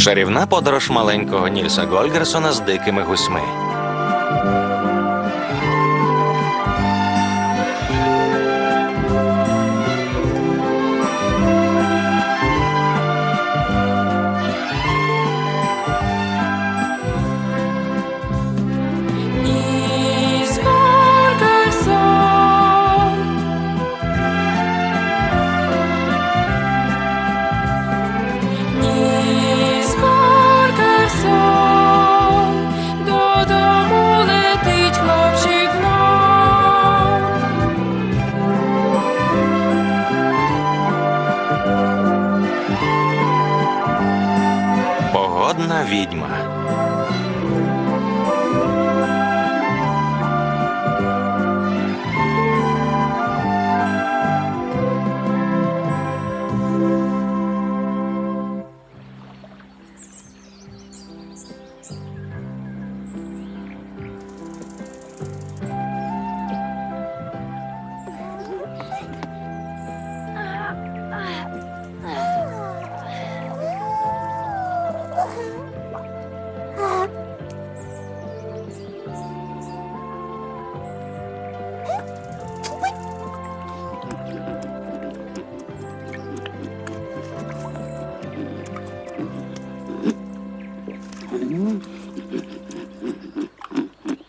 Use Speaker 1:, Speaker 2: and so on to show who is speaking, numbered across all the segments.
Speaker 1: Шарівна подорож маленького Нільса Гольгерсона з дикими гусьми. Погодна відьма.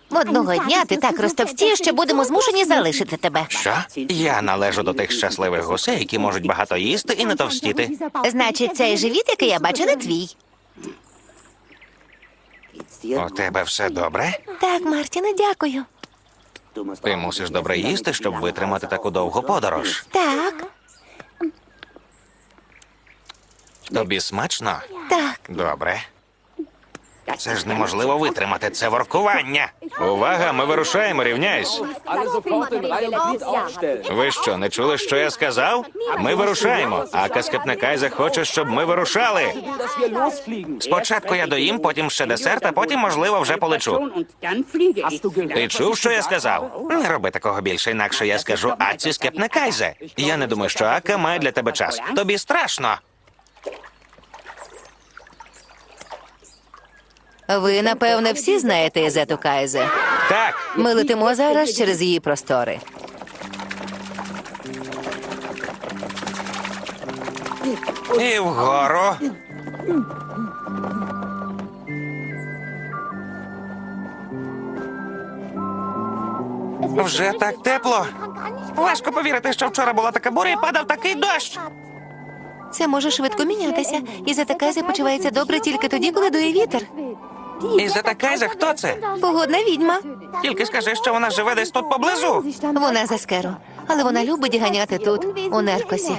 Speaker 2: Одного дня ти так розтовстієш, що будемо змушені залишити тебе.
Speaker 1: Що? Я належу до тих щасливих гусей, які можуть багато їсти і не товстіти.
Speaker 2: Значить, цей живіт, який я бачу, не твій.
Speaker 1: У тебе все добре?
Speaker 2: Так, Мартіне, дякую.
Speaker 1: Ти мусиш добре їсти, щоб витримати таку довгу подорож.
Speaker 2: Так,
Speaker 1: Тобі смачно?
Speaker 2: так.
Speaker 1: Добре. Це ж неможливо витримати це воркування. Увага, ми вирушаємо, рівняйсь. Ви що, не чули, що я сказав? Ми вирушаємо, а Каскепнекай захоче, щоб ми вирушали. Спочатку я доїм, потім ще десерт, а потім, можливо, вже полечу. Ти чув, що я сказав? Не роби такого більше, інакше я скажу Аці Скепнекайзе. Я не думаю, що Ака має для тебе час. Тобі страшно.
Speaker 2: Ви, напевне, всі знаєте Ізету Кайзе.
Speaker 1: Так,
Speaker 2: Ми летимо зараз через її простори.
Speaker 1: і вгору. Вже так тепло. Важко повірити, що вчора була така буря і падав такий дощ.
Speaker 2: Це може швидко мінятися. Ізета Кайзе почувається добре тільки тоді, коли дує вітер.
Speaker 1: І за такайза хто це?
Speaker 2: Погодна відьма.
Speaker 1: Тільки скажи, що вона живе десь тут поблизу.
Speaker 2: Вона за скеру, але вона любить ганяти тут, у Неркосі.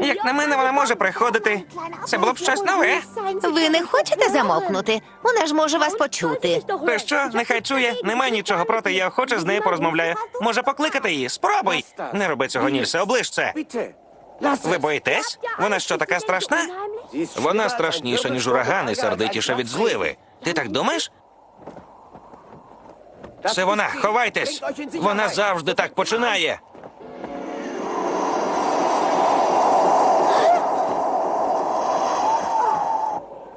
Speaker 1: Як на мене, вона може приходити. Це було б щось нове.
Speaker 2: Ви не хочете замовкнути? Вона ж може вас почути.
Speaker 1: То що, нехай чує, немає нічого проти, я охоче з нею порозмовляю. Може покликати її? Спробуй. Не роби цього, Нільсе, оближ це. Ви боїтесь? Вона що така страшна? Вона страшніша, ніж ураган і сердитіша від зливи. Ти так думаєш? Це вона, ховайтесь! Вона завжди так починає.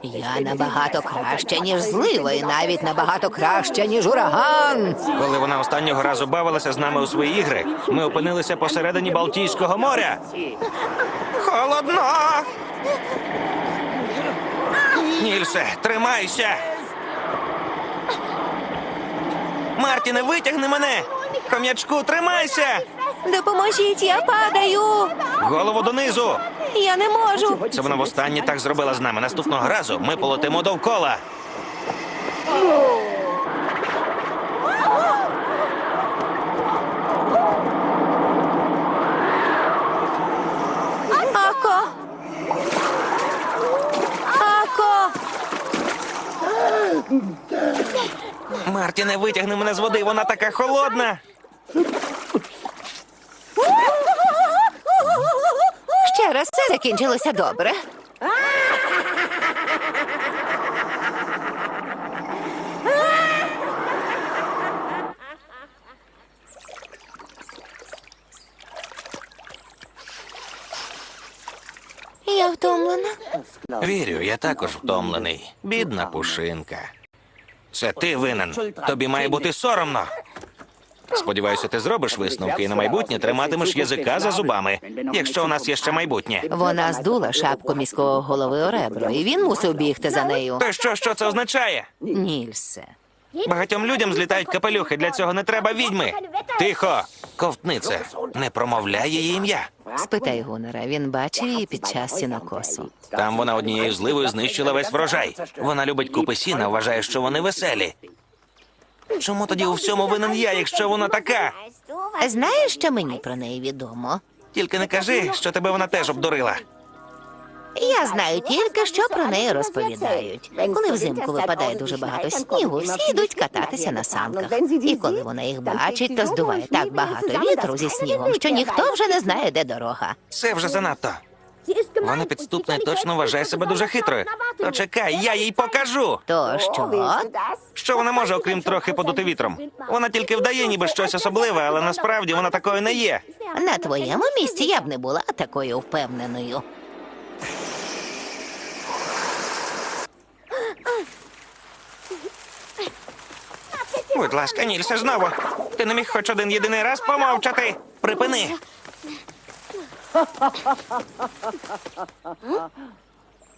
Speaker 2: Я набагато краще, ніж злива, і навіть набагато краще, ніж ураган.
Speaker 1: Коли вона останнього разу бавилася з нами у свої ігри, ми опинилися посередині Балтійського моря. Холодно. Нільсе, тримайся. Мартіне, витягни мене. Хом'ячку, тримайся.
Speaker 2: Допоможіть, я падаю.
Speaker 1: Голову донизу.
Speaker 2: Я не можу.
Speaker 1: Це вона востаннє так зробила з нами. Наступного разу ми полетимо довкола.
Speaker 2: Ако. Ако.
Speaker 1: Мартіне, витягни мене з води, вона така холодна.
Speaker 2: Ще раз все закінчилося добре. Я втомлена.
Speaker 1: Вірю, я також втомлений. Бідна пушинка. Це ти винен. Тобі має бути соромно. Сподіваюся, ти зробиш висновки і на майбутнє триматимеш язика за зубами, якщо у нас є ще майбутнє.
Speaker 2: Вона здула шапку міського голови Оребро, і він мусив бігти за нею.
Speaker 1: То що, що це означає?
Speaker 2: Нільсе.
Speaker 1: Багатьом людям злітають капелюхи, для цього не треба відьми. Тихо! Ковтни це. Не промовляй її ім'я.
Speaker 2: Спитай Гунера, він бачив її під час сінокосу.
Speaker 1: Там вона однією зливою знищила весь врожай. Вона любить купи сіна, вважає, що вони веселі. Чому тоді у всьому винен я, якщо вона така?
Speaker 2: Знаєш, що мені про неї відомо?
Speaker 1: Тільки не кажи, що тебе вона теж обдурила.
Speaker 2: Я знаю тільки, що про неї розповідають. Коли взимку випадає дуже багато снігу, всі йдуть кататися на санках. І коли вона їх бачить, то здуває так багато вітру зі снігом, що ніхто вже не знає, де дорога.
Speaker 1: Це вже занадто. Вона підступна і точно вважає себе дуже хитрою. То чекай, я їй покажу.
Speaker 2: То що?
Speaker 1: Що вона може, окрім трохи подути вітром? Вона тільки вдає, ніби щось особливе, але насправді вона такою не є.
Speaker 2: На твоєму місці я б не була такою впевненою.
Speaker 1: Будь ласка, Нільсе, знову. Ти не міг хоч один єдиний раз помовчати. Припини.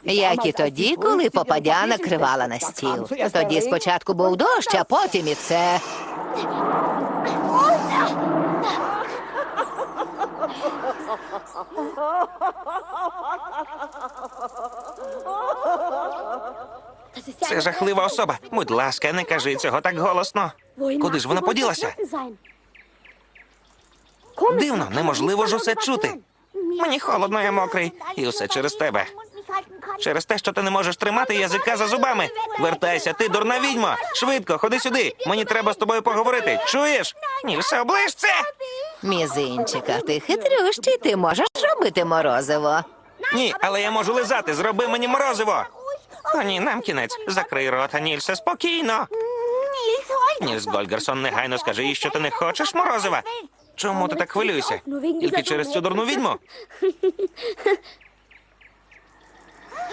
Speaker 2: Як і тоді, коли попадя накривала на стіл. Тоді спочатку був дощ, а потім і це.
Speaker 1: Це жахлива особа. Будь ласка, не кажи цього так голосно. Куди ж вона поділася? Дивно, неможливо ж усе чути. Мені холодно, я мокрий. І усе через тебе. Через те, що ти не можеш тримати язика за зубами. Вертайся, ти дурна відьма. Швидко, ходи сюди. Мені треба з тобою поговорити. Чуєш? Ні, все оближ це.
Speaker 2: Мізинчика, ти хитрющий, ти можеш робити морозиво.
Speaker 1: Ні, але я можу лизати. Зроби мені морозиво. О, ні, нам кінець. Закрий рота, Нільсе, спокійно. Нільс Гольгерсон, негайно скажи їй, що ти не хочеш морозива. Чому ти так хвилюєшся? Тільки через цю дурну відьму?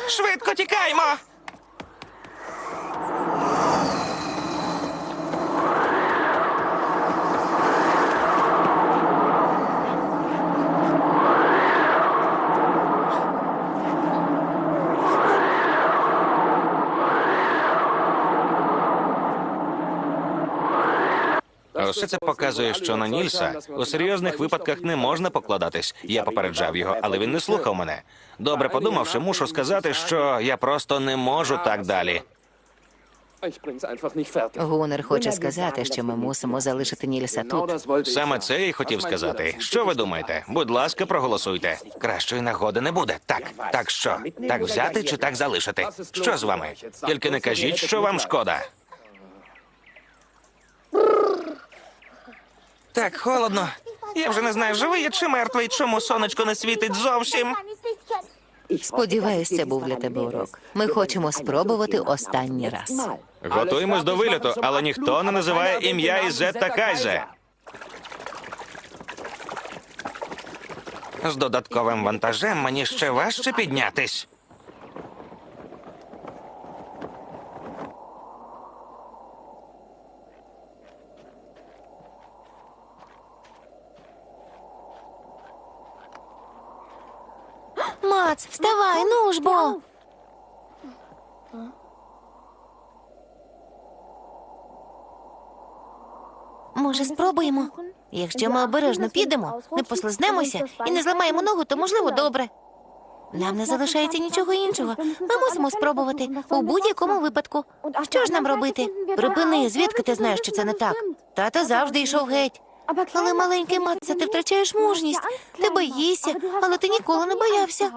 Speaker 1: Швидко тікаймо! А Усе це показує, що на Нільса у серйозних випадках не можна покладатись. Я попереджав його, але він не слухав мене. Добре подумавши, мушу сказати, що я просто не можу так далі.
Speaker 2: Гунер хоче сказати, що ми мусимо залишити Нільса тут.
Speaker 1: Саме це я й хотів сказати. Що ви думаєте? Будь ласка, проголосуйте. Кращої нагоди не буде. Так, так що? Так взяти чи так залишити? Що з вами? Тільки не кажіть, що вам шкода. Так, холодно. Я вже не знаю, живий я чи мертвий, чому сонечко не світить зовсім.
Speaker 2: Сподіваюсь, це був для тебе урок. Ми хочемо спробувати останній раз.
Speaker 1: Готуємось до виліту, але ніхто не називає ім'я Ізетта Кайзе. З додатковим вантажем мені ще важче піднятись.
Speaker 2: Мац, вставай, ну ж бо. Може, спробуємо? Якщо ми обережно підемо, не послизнемося і не зламаємо ногу, то можливо добре. Нам не залишається нічого іншого. Ми мусимо спробувати у будь-якому випадку. Що ж нам робити? Припини, звідки ти знаєш, що це не так? Тато завжди йшов геть. Але маленький Матце, ти втрачаєш мужність. Ти боїшся, але ти ніколи не боявся.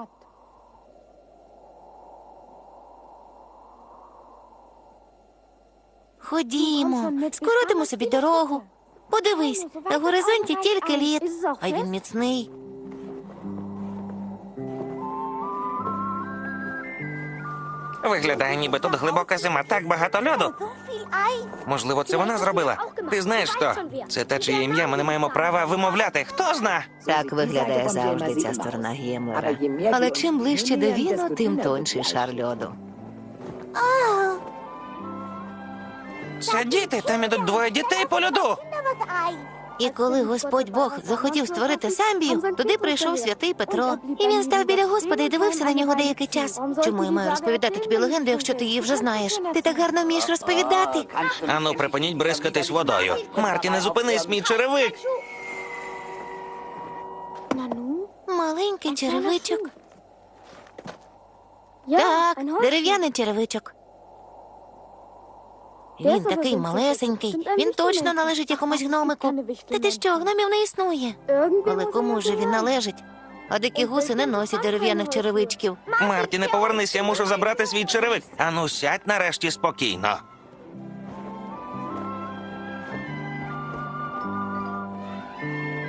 Speaker 2: Ходімо, скоротимо собі дорогу. Подивись, на горизонті тільки лід, а він міцний.
Speaker 1: Виглядає, ніби тут глибока зима, так багато льоду. Можливо, це вона зробила. Ти знаєш хто? Це те, чиє ім'я ми не маємо права вимовляти. Хто зна?
Speaker 2: Так виглядає завжди ця сторона Гімлера. Але чим ближче до віну, тим тонший шар льоду.
Speaker 1: Це там ідуть двоє дітей по льоду.
Speaker 2: І коли Господь Бог захотів створити самбію, туди прийшов святий Петро. І він став біля Господа і дивився на нього деякий час. Чому я маю розповідати тобі легенду, якщо ти її вже знаєш? Ти так гарно вмієш розповідати.
Speaker 1: Ану, припиніть бризкатись водою. Марті, не зупинись, мій черевик.
Speaker 2: Маленький черевичок. Так, дерев'яний черевичок. Він такий малесенький. Він точно належить якомусь гномику. Та ти що, гномів не існує? Але кому ж він належить? А дикі гуси не носять дерев'яних черевичків.
Speaker 1: Марті, не повернись, я мушу забрати свій черевик. Ану, сядь нарешті спокійно.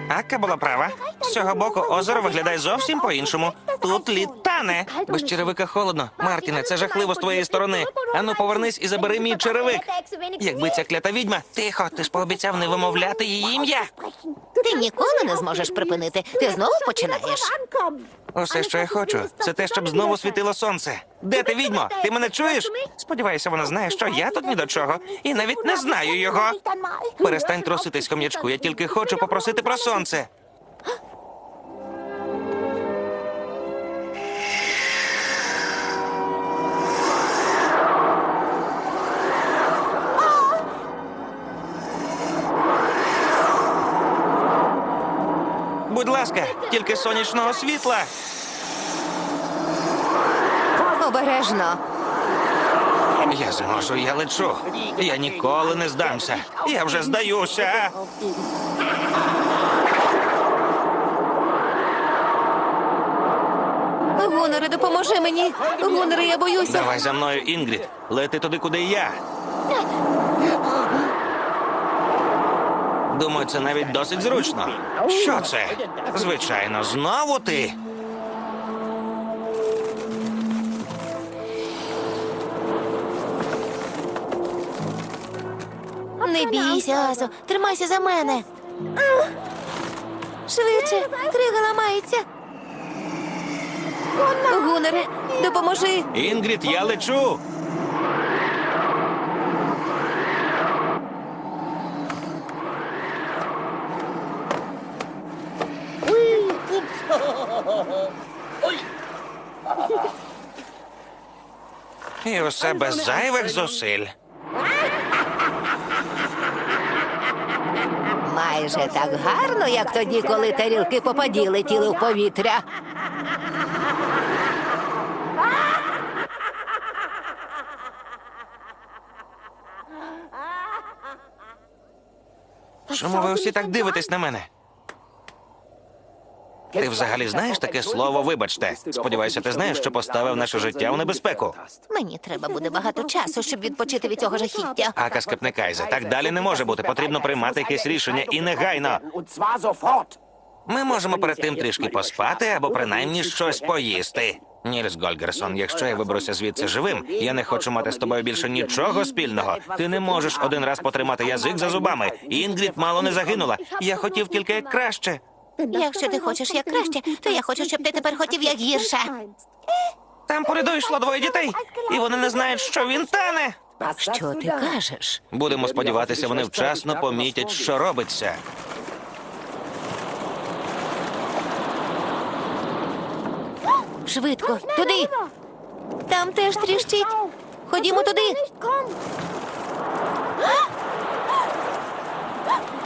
Speaker 1: Ака була права. З цього боку озеро виглядає зовсім по-іншому. Тут лід тане. Без черевика холодно. Мартіне, це жахливо з твоєї сторони. Ану, повернись і забери мій черевик. Якби ця клята відьма. Тихо, ти ж пообіцяв не вимовляти її ім'я.
Speaker 2: Ти ніколи не зможеш припинити. Ти знову починаєш.
Speaker 1: Усе, що я хочу, це те, щоб знову світило сонце. Де ти, відьмо? Ти мене чуєш? Сподіваюся, вона знає, що я тут ні до чого, і навіть не знаю його. Перестань труситись, хом'ячку. Я тільки хочу попросити про сонце. Ласка, тільки сонячного світла.
Speaker 2: Обережно.
Speaker 1: Я зможу, я лечу. Я ніколи не здамся. Я вже здаюся.
Speaker 2: Гунере, допоможи мені. Гунере, я боюся.
Speaker 1: Давай за мною, Інгрід. Лети туди, куди я. Думаю, це навіть досить зручно. Що це? Звичайно, знову ти.
Speaker 2: Не бійся, Азо. Тримайся за мене. Швидше, крига ламається. Гунере, допоможи.
Speaker 1: Інгрід, я лечу. І усе без зайвих зусиль.
Speaker 2: Майже так гарно, як тоді, коли тарілки попаді летіли в повітря.
Speaker 1: Чому ви всі так дивитесь на мене? Ти взагалі знаєш таке слово вибачте? Сподіваюся, ти знаєш, що поставив наше життя у небезпеку.
Speaker 2: Мені треба буде багато часу, щоб відпочити від цього жахіття.
Speaker 1: Ака Скепникайзе, так далі не може бути. Потрібно приймати якесь рішення і негайно. Ми можемо перед тим трішки поспати або принаймні щось поїсти. Нільс Гольгерсон, якщо я виберуся звідси живим, я не хочу мати з тобою більше нічого спільного. Ти не можеш один раз потримати язик за зубами. Інгрід мало не загинула. Я хотів тільки краще.
Speaker 2: Якщо ти хочеш як краще, то я хочу, щоб ти тепер хотів як гірше.
Speaker 1: Там по ряду йшло двоє дітей, і вони не знають, що він тане.
Speaker 2: Що ти кажеш?
Speaker 1: Будемо сподіватися, вони вчасно помітять, що робиться.
Speaker 2: Швидко, туди. Там теж тріщить. Ходімо туди.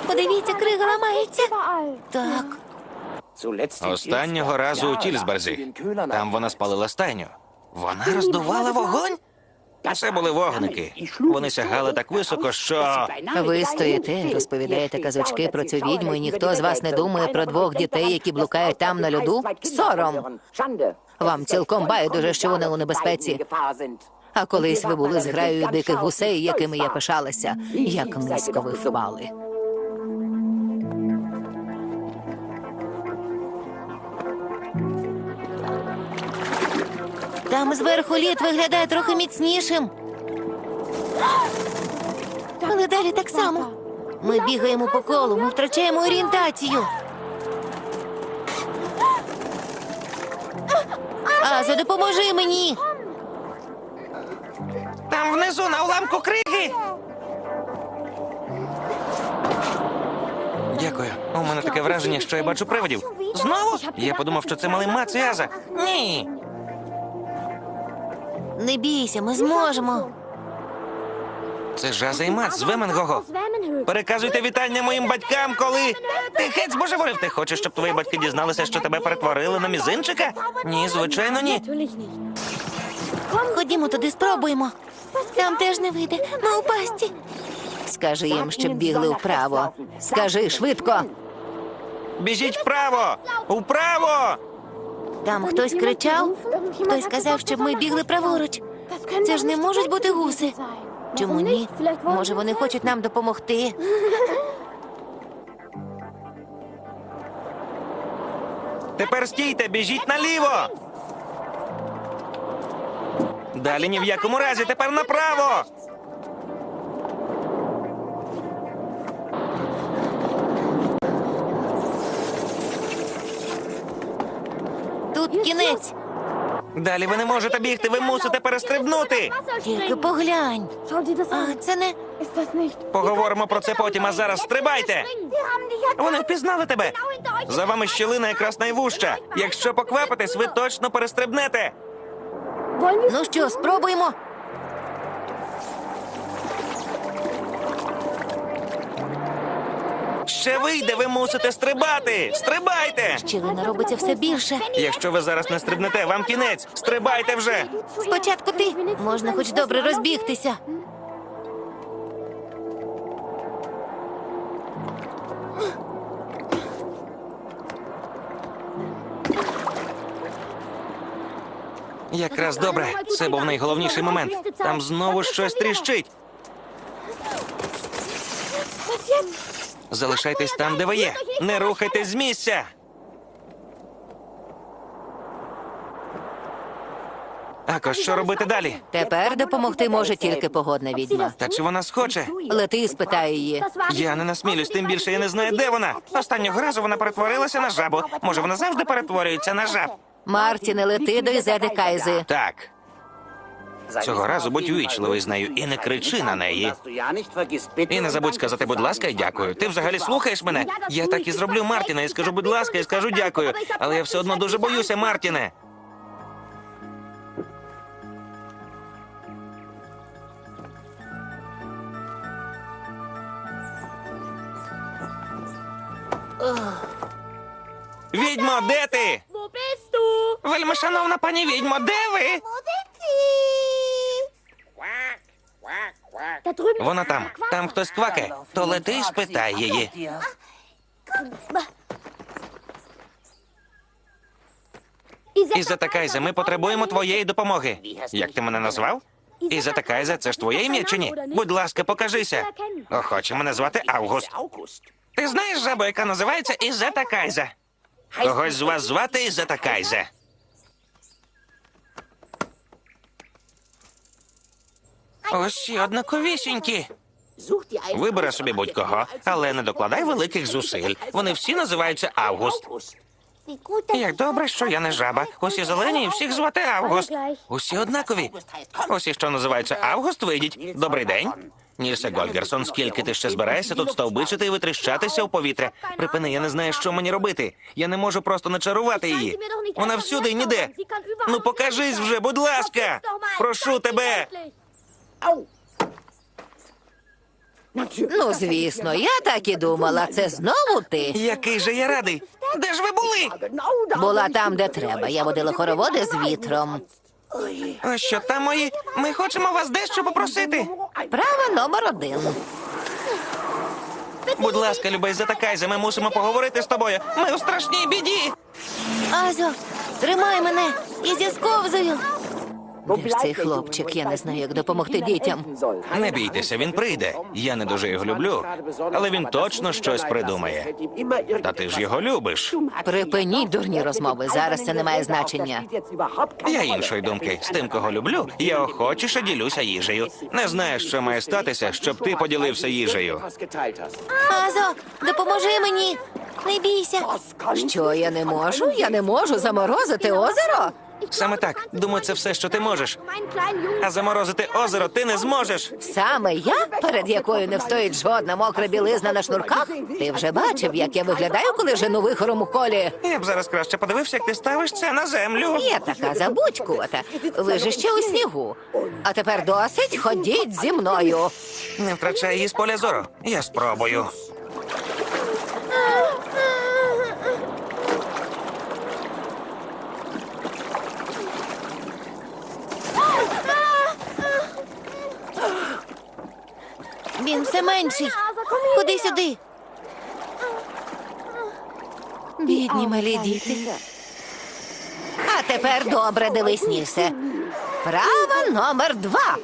Speaker 2: Подивіться, крига ламається. Так,
Speaker 1: Останнього разу у Тільсберзі. Там вона спалила стайню. Вона роздувала вогонь? Це були вогники. Вони сягали так високо, що.
Speaker 2: ви стоїте, розповідаєте казочки про цю відьму, і ніхто з вас не думає про двох дітей, які блукають там на льоду. Сором. Вам цілком байдуже, що вони у небезпеці. А колись ви були з граєю диких гусей, якими я пишалася. Як низько ви впали. Там зверху лід виглядає трохи міцнішим. Але далі так само. Ми бігаємо по колу, ми втрачаємо орієнтацію. Азо, допоможи мені.
Speaker 1: Там внизу на уламку криги. Дякую. У мене таке враження, що я бачу привидів. Знову? Я подумав, що це малий Мац і Аза. Ні.
Speaker 2: Не бійся, ми зможемо.
Speaker 1: Це ж Аза і Мац з Веменгого. Переказуйте вітання моїм батькам, коли. Ти геть збожеволів. Ти хочеш, щоб твої батьки дізналися, що тебе перетворили на мізинчика? Ні, звичайно, ні.
Speaker 2: Ходімо туди, спробуємо. Там теж не вийде. Ми у пасті. Скажи їм, щоб бігли вправо. Скажи швидко.
Speaker 1: Біжіть вправо! Управо!
Speaker 2: Там хтось кричав. Хтось сказав, щоб ми бігли праворуч. Це ж не можуть бути гуси. Чому ні? Може, вони хочуть нам допомогти.
Speaker 1: Тепер стійте, біжіть наліво. Далі ні в якому разі, тепер направо.
Speaker 2: Кінець.
Speaker 1: Далі ви не можете бігти, ви мусите перестрибнути.
Speaker 2: Тільки поглянь. А це не?
Speaker 1: Поговоримо про це потім, а зараз стрибайте. Вони впізнали тебе. За вами щілина якраз найвужча. Якщо поквапитесь, ви точно перестрибнете.
Speaker 2: Ну що, спробуємо.
Speaker 1: Ще вийде, ви мусите стрибати. Стрибайте!
Speaker 2: Щілина робиться все більше.
Speaker 1: Якщо ви зараз не стрибнете, вам кінець. Стрибайте вже.
Speaker 2: Спочатку ти. Можна хоч добре розбігтися.
Speaker 1: Якраз добре. Це був найголовніший момент. Там знову щось тріщить. Залишайтесь там, де ви є. Не рухайтесь з місця. Ако, що робити далі?
Speaker 2: Тепер допомогти може тільки погодна відьма.
Speaker 1: Та чи вона схоче?
Speaker 2: Лети і спитай її.
Speaker 1: Я не насмілюсь, тим більше я не знаю, де вона. Останнього разу вона перетворилася на жабу. Може, вона завжди перетворюється на жаб?
Speaker 2: Мартіне, лети до Ізеди Кайзи.
Speaker 1: Так. Цього разу будь увічливий з нею і не кричи на неї. І не забудь сказати, будь ласка, і дякую. Ти взагалі слухаєш мене? Я так і зроблю Мартіна, і скажу, будь ласка, і скажу дякую. Але я все одно дуже боюся, Мартіне. Відьмо, де ти?
Speaker 3: Du?
Speaker 1: Вельмишановна пані відьмо, де ви? Вона там. Там хтось квакає. То лети і спитай її. Іза Такайзе, ми потребуємо твоєї допомоги. Як ти мене назвав? Іза Такайзе, це ж твоє ім'я чи ні? Будь ласка, покажися. Охоче мене звати Август. Ти знаєш жабу, яка називається Ізета Кайзе? Когось з вас звати Ізета Кайзе? Усі однаковісінькі. Вибери собі будь-кого, але не докладай великих зусиль. Вони всі називаються Август. Як добре, що я не жаба. Усі зелені і всіх звати Август. Усі однакові. Усі, що називаються Август, вийдіть. Добрий день. Нільсе Гольгерсон, скільки ти ще збираєшся тут стовбичити і витріщатися у повітря? Припини, я не знаю, що мені робити. Я не можу просто начарувати її. Вона всюди і ніде. Ну покажись вже, будь ласка. Прошу тебе.
Speaker 2: Ну, звісно, я так і думала. Це знову ти.
Speaker 1: Який же я радий. Де ж ви були?
Speaker 2: Була там, де треба. Я водила хороводи з вітром.
Speaker 1: Ось що там мої. Ми хочемо вас дещо попросити.
Speaker 2: Права номер один.
Speaker 1: Будь ласка, любий, затакайся, ми мусимо поговорити з тобою. Ми у страшній біді.
Speaker 2: Азо, тримай мене і зісковзую. Де ж цей хлопчик? Я не знаю, як допомогти дітям.
Speaker 1: Не бійтеся, він прийде. Я не дуже його люблю, але він точно щось придумає. Та ти ж його любиш.
Speaker 2: Припиніть дурні розмови. Зараз це не має значення.
Speaker 1: Я іншої думки. З тим, кого люблю, я охочіше ділюся їжею. Не знаю, що має статися, щоб ти поділився їжею.
Speaker 2: Азо, допоможи мені. Не бійся. Що я не можу? Я не можу заморозити озеро.
Speaker 1: Саме так. Думаю, це все, що ти можеш. А заморозити озеро ти не зможеш.
Speaker 2: Саме я, перед якою не встоїть жодна мокра білизна на шнурках. Ти вже бачив, як я виглядаю, коли жену вихором у колі.
Speaker 1: Я б зараз краще подивився, як ти ставиш це на землю.
Speaker 2: Я така забудькувата. Ви ж ще у снігу. А тепер досить, ходіть зі мною.
Speaker 1: Не втрачай її з поля зору. Я спробую.
Speaker 2: Він все менший. Ходи сюди. Бідні малі діти. А тепер добре дивись, Нісе. Права номер два.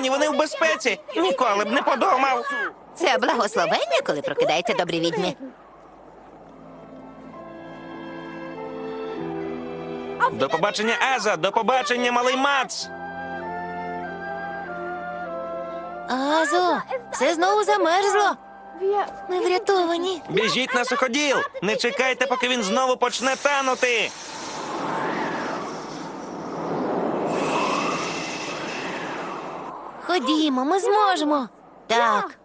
Speaker 1: Врятовані, вони в безпеці. Ніколи б не подумав.
Speaker 2: Це благословення, коли прокидаються добрі відьми.
Speaker 1: До побачення, Аза! До побачення, малий Мац!
Speaker 2: Азо, все знову замерзло. Ми врятовані.
Speaker 1: Біжіть на суходіл! Не чекайте, поки він знову почне танути.
Speaker 2: Ходімо, ми зможемо. Так.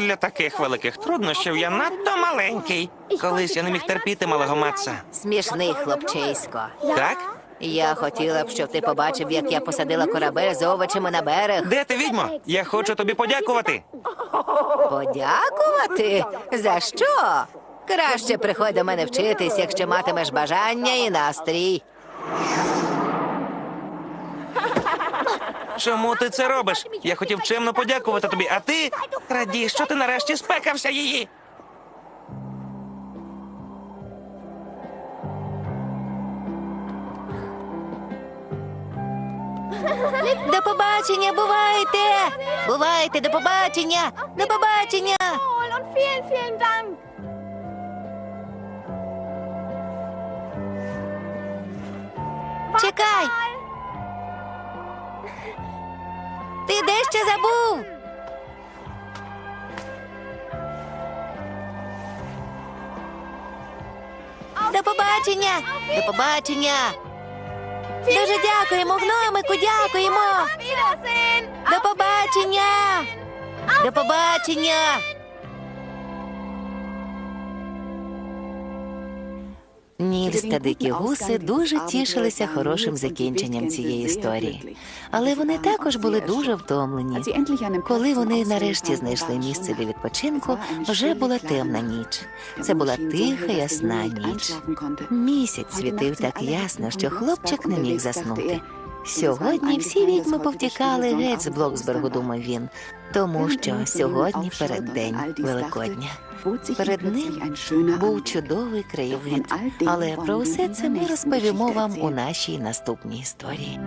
Speaker 1: Для таких великих труднощів я надто маленький. Колись я не міг терпіти малого Матса.
Speaker 2: Смішний хлопчисько.
Speaker 1: Так?
Speaker 2: Я хотіла б, щоб ти побачив, як я посадила корабель з овочами на берег.
Speaker 1: Де ти, відьмо? Я хочу тобі подякувати.
Speaker 2: Подякувати? За що? Краще приходь до мене вчитись, якщо матимеш бажання і настрій.
Speaker 1: Чому ти це робиш? Я хотів чемно подякувати тобі, а ти радій, що ти нарешті спекався її.
Speaker 2: До побачення, бувайте! Бувайте, до побачення! До побачення! Чекай! Ти дещо забув. До побачення! До побачення! Дуже дякуємо, гномику, дякуємо! До побачення! До побачення! Нільс та дикі гуси дуже тішилися хорошим закінченням цієї історії, але вони також були дуже втомлені. Коли вони нарешті знайшли місце для відпочинку, вже була темна ніч. Це була тиха, ясна ніч. Місяць світив так ясно, що хлопчик не міг заснути. Сьогодні всі відьми повтікали геть з Блоксбергу, думав він, тому що сьогодні переддень Великодня. Перед ним був чудовий краєвид, але про усе це ми розповімо вам у нашій наступній історії.